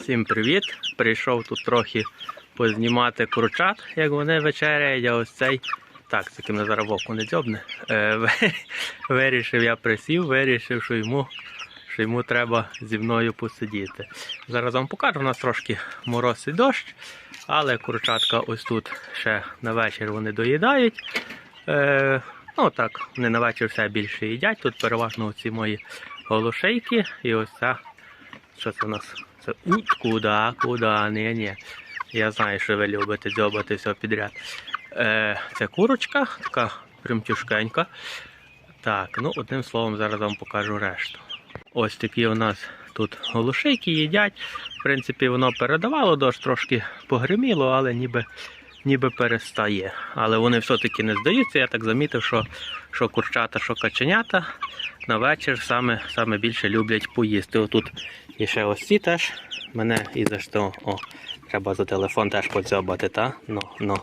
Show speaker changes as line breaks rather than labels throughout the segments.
Всім привіт! Прийшов тут трохи познімати курчат, як вони вечеряють, а ось цей. Так, це ким на зараз вовку не дзьобне. Е, вирішив, я присів, вирішив, що йому, що йому треба зі мною посидіти. Зараз вам покажу, у нас трошки мороз і дощ, але курчатка ось тут ще на вечір вони доїдають. Е, ну так, вони на вечір все більше їдять. Тут переважно оці мої голошейки і ось ця що це у нас? Це ут, куда, ні, ні. Я знаю, що ви любите дзьобати все підряд. Е, це курочка, така примтюшкенька. Так, ну одним словом, зараз вам покажу решту. Ось такі у нас тут голушейки їдять. В принципі, воно передавало, дощ трошки погриміло, але ніби, ніби перестає. Але вони все-таки не здаються. Я так замітив, що, що курчата, що каченята на вечір саме, саме більше люблять поїсти. Отут і ще ось ці теж мене і за що. О, треба за телефон теж подзьобати, та? Ну, ну.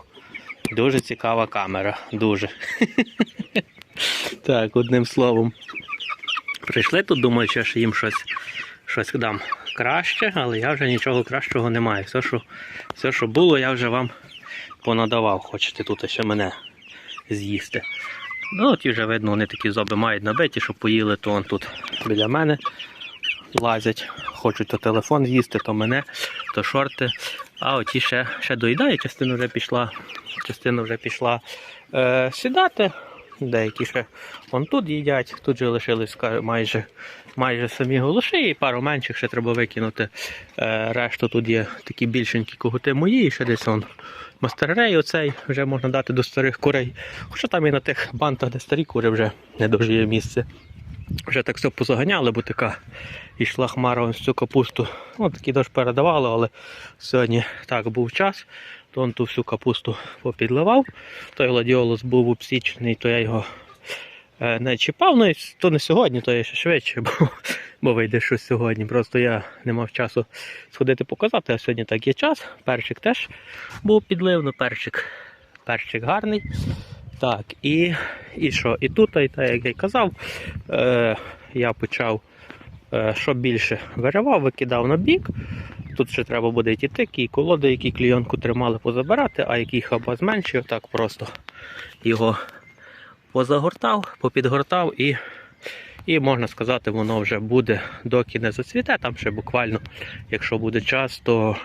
Дуже цікава камера, дуже. так, одним словом. Прийшли тут, думаю, що їм щось, щось дам краще, але я вже нічого кращого не маю. Все, що, все, що було, я вже вам понадавав. Хочете тут ще мене з'їсти. Ну, ті вже видно, вони такі зуби мають набиті, щоб поїли, то он тут біля мене лазять. Хочуть то телефон з'їсти, то мене, то шорти. А оті ще, ще доїдає, частина вже пішла, частина вже пішла е, сідати. Деякі ще вон тут їдять, тут же лишились майже, майже самі голоші, і пару менших ще треба викинути. Е, решту тут є такі більшенькі когути мої, і ще десь вон мастеррей оцей вже можна дати до старих курей. Хоча там і на тих бантах, де старі кури вже не дуже є місце. Вже так все позаганяли, бо така йшла хмара ось цю капусту. Ну, такий дощ передавало, але сьогодні так був час, то он ту всю капусту попідливав. Той гладіолус був обсічений, то я його е, не чіпав. Ну, то не сьогодні, то я ще швидше, бо, бо вийде щось сьогодні. Просто я не мав часу сходити показати, а сьогодні так є час. Перчик теж був підлив, ну перчик, перчик гарний. Так, і, і що? І тут, і так, як я й казав, е, я почав, е, що більше виривав, викидав на бік. Тут ще треба буде ті тики, колоди, які клійонку тримали, позабирати, а який хаба зменшив, так просто його позагортав, попідгортав і, і можна сказати, воно вже буде, доки не зацвіте. Там ще буквально, якщо буде час, то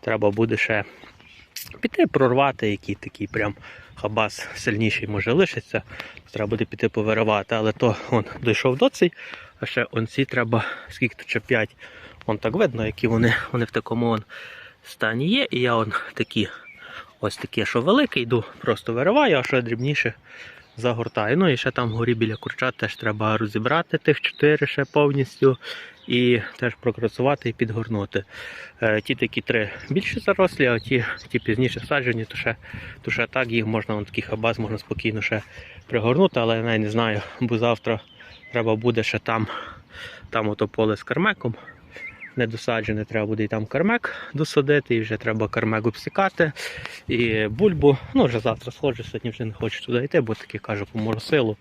треба буде ще піти прорвати, який такий прям хабас сильніший може лишиться. Треба буде піти повиривати, але то он дійшов до цей, а ще он ці треба, скільки то чи 5. Вон так видно, які вони, вони в такому он стані є. І я он такі, ось такі, що великі, йду, просто вириваю, а що дрібніше загортаю. Ну і ще там вгорі біля курчат теж треба розібрати тих чотири ще повністю. І теж прокрасувати і підгорнути. Е, ті такі три більші зарослі, а ті, ті пізніше саджені, то ще, то ще так їх можна, вон такий хабаз можна спокійно ще пригорнути, але я не знаю, бо завтра треба буде ще там, там ото поле з кармеком. Не досаджене, треба буде і там кармек досадити, і вже треба кармек обсікати. І бульбу. Ну, вже завтра сходжу, сьогодні вже не хочу туди йти, бо таки кажу, поморосило,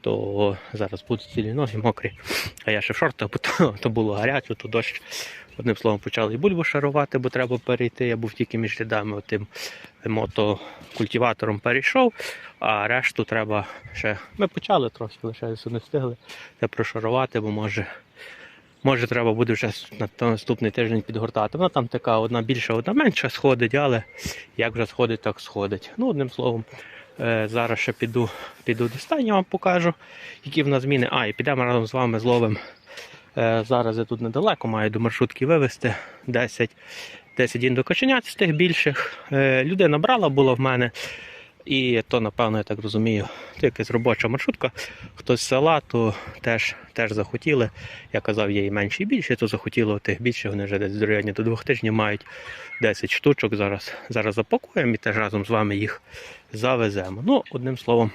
то зараз будуть цілі ноги мокрі. А я ще в шортах, бо то, то було гаряче, то дощ. Одним словом, почали і бульбу шарувати, бо треба перейти. Я був тільки між рядами тим мотокультиватором перейшов, а решту треба ще. Ми почали трохи, лише не встигли це прошарувати, бо може. Може, треба буде вже на на наступний тиждень підгортати. Вона там така одна більша, одна менша сходить, але як вже сходить, так сходить. Ну, одним словом, е, зараз ще піду, піду я вам покажу, які в нас зміни. А, і підемо разом з вами зловимо. Е, зараз я тут недалеко маю до маршрутки вивезти 10, 10 індокоченят з тих більших. Е, людина брала була в мене. І то, напевно, я так розумію, це якась робоча маршрутка. Хтось з села, то теж, теж захотіли. Я казав, є і менші, і більші, то захотіло тих більше. Вони вже десь районі до двох тижнів мають 10 штучок. Зараз, зараз запакуємо і теж разом з вами їх завеземо. Ну, одним словом,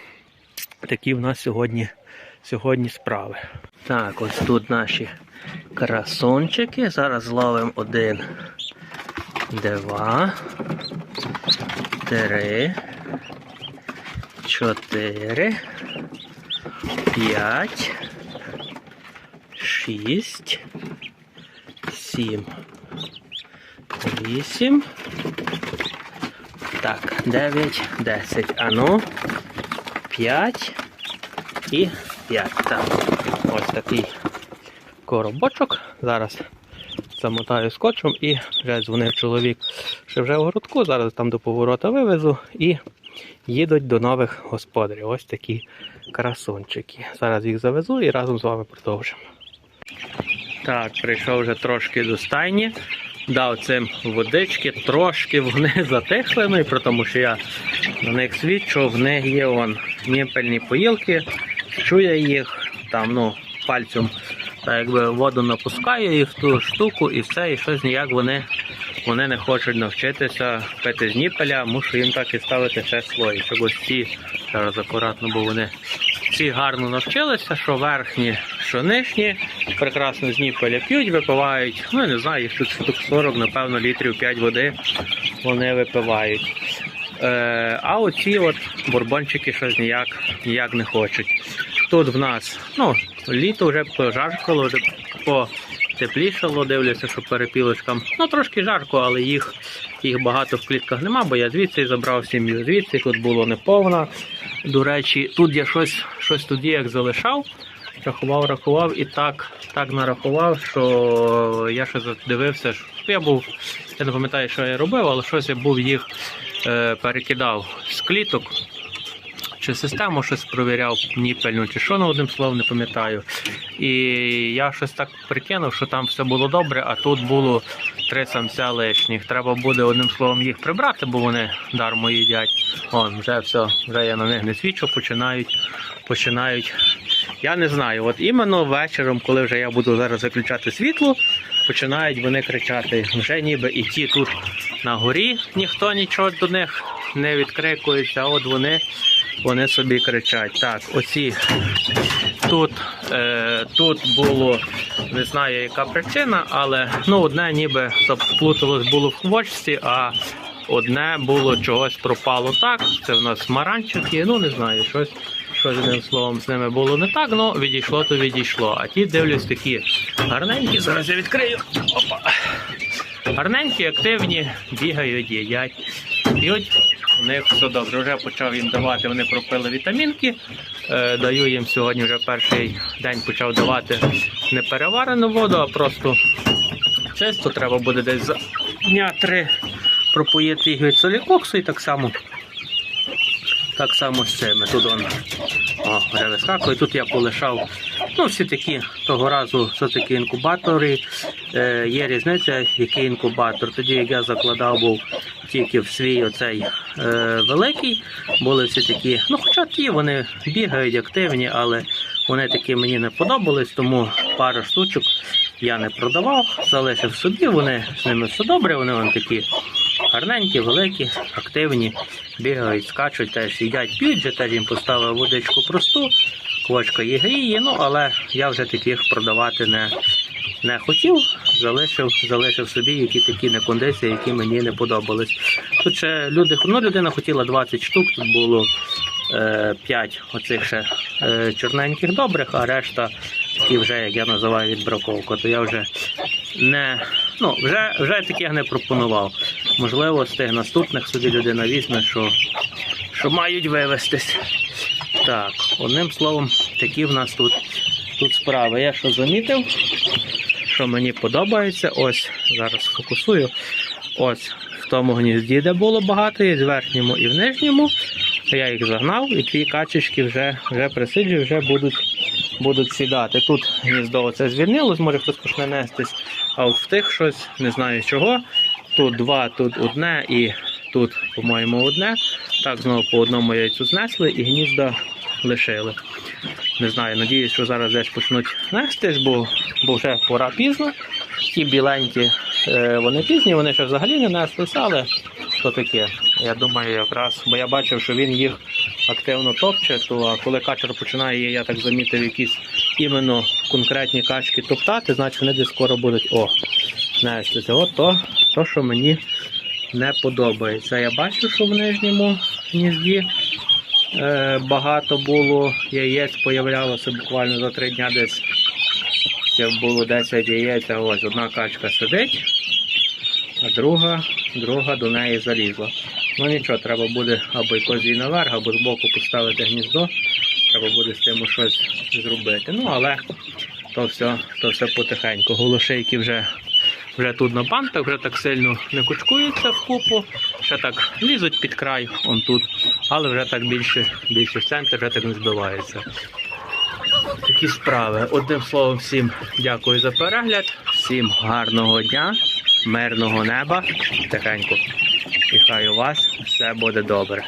такі в нас сьогодні, сьогодні справи. Так, ось тут наші красончики. Зараз зловимо один, два, три, чотири, п'ять, шість, сім, Вісім. Так, дев'ять, десять. А ну. П'ять і п'ять. Так. Ось такий коробочок. Зараз замотаю скотчем і вже дзвонив чоловік, що вже в городку. Зараз там до поворота вивезу і їдуть до нових господарів. Ось такі красунчики. Зараз їх завезу і разом з вами продовжимо. Так, прийшов вже трошки до стайні. Дав цим водички, трошки вони затихли, ну і тому, що я на них свідчу, в них є вон ніпельні поїлки, чує їх, там, ну, пальцем так якби воду напускаю їх в ту штуку і все, і щось ніяк вони, вони не хочуть навчитися пити з ніпеля, мушу їм так і ставити ще свої, щоб ось ці, зараз акуратно, бо вони ці гарно навчилися, що верхні, що нижні, прекрасно з ніпеля п'ють, випивають, ну я не знаю, їх тут штук 40, напевно, літрів 5 води вони випивають. Е, а оці от бурбончики щось ніяк, ніяк не хочуть. Тут в нас ну, літо вже пожаркало, вже потеплішало, дивлюся, що перепілочкам. Ну, трошки жарко, але їх, їх багато в клітках нема, бо я звідси забрав сім'ю звідси, тут було неповно. До речі, тут я щось, щось тоді як залишав, рахував, рахував і так, так нарахував, що я ще дивився, що я був, я не пам'ятаю, що я робив, але щось я був їх е, перекидав з кліток. Чи систему щось провіряв ніпельну, чи що, ну одним словом не пам'ятаю. І я щось так прикинув, що там все було добре, а тут було три самця лишніх. Треба буде одним словом їх прибрати, бо вони дармо їдять. Вон, вже все, вже я на них не свідчу, починають, починають. Я не знаю, от іменно вечором, коли вже я буду зараз виключати світло, починають вони кричати. Вже ніби і ті тут на горі ніхто нічого до них не відкрикується, от вони вони собі кричать. Так, оці тут, е, тут було, не знаю яка причина, але ну, одне ніби заплуталось було в хвочці, а одне було чогось пропало так. Це в нас маранчики, ну не знаю, щось. Щось одним словом з ними було не так, ну відійшло, то відійшло. А ті дивлюсь такі гарненькі, зараз я відкрию. Опа. Гарненькі, активні, бігають, їдять, п'ють. У них все добре. Вже почав їм давати, вони пропили вітамінки. Е, даю їм сьогодні вже перший день почав давати не переварену воду, а просто чисто треба буде десь за дня три пропоїти їх від солікоксу і так само. Так само з цими. Тут он о, вже вискакує. Тут я полишав. Ну, всі такі того разу все такі інкубатори. Е, є різниця, який інкубатор. Тоді як я закладав був тільки в свій оцей е, великий, були всі такі. Ну, хоча ті вони бігають активні, але вони такі мені не подобались, тому пару штучок я не продавав, залишив собі. Вони з ними все добре, вони вон такі гарненькі, великі, активні, бігають, скачуть, теж їдять, п'ють, вже теж їм поставив водичку просту, квочка їх гріє, ну але я вже таких продавати не, не хотів, залишив, залишив собі які такі не кондиції, які мені не подобались. Тут ще люди, ну, людина хотіла 20 штук, тут було 5 оцих ще е, чорненьких добрих, а решта такі вже, як я називаю, відбраковка, то я вже не, ну, вже, вже таких не пропонував. Можливо, з тих наступних собі людина візьме, що, що мають вивестись. Так, одним словом, такі в нас тут, тут справи. Я що замітив, що мені подобається. Ось, зараз фокусую. Ось в тому гнізді, де було багато, і в верхньому і в нижньому. Я їх загнав, і ті качечки вже, вже присиджу, вже будуть, будуть сідати. Тут гніздо оце звільнилось, може хтось почне нестись, а от в тих щось не знаю чого. Тут два, тут одне і тут, по-моєму, одне. Так, знову по одному яйцю знесли і гнізда лишили. Не знаю, надіюсь, що зараз десь почнуть нестись, бо, бо вже пора пізно. Ті біленькі, е, вони пізні, вони ще взагалі не неслися, але що таке? Я думаю, якраз, бо я бачив, що він їх активно топче, то коли качер починає, я так замітив, якісь іменно конкретні качки топтати, значить вони десь скоро будуть о, нестися. От то, то, що мені не подобається. Я бачу, що в нижньому гнізді е, багато було яєць, появлялося буквально за три дня десь. Це було 10 яєць, а ось одна качка сидить. А друга, друга до неї залізла. Ну нічого, треба буде або якось її наверх, або збоку поставити гніздо. Треба буде з тим щось зробити. Ну, але то все, то все потихеньку. Голошейки вже, вже тут на бантах, вже так сильно не кучкуються в купу, ще так лізуть під край, он тут, але вже так більше, більше в центр, вже так не збиваються. Такі справи. Одним словом, всім дякую за перегляд, всім гарного дня, мирного неба, тихенько. І хай у вас все буде добре.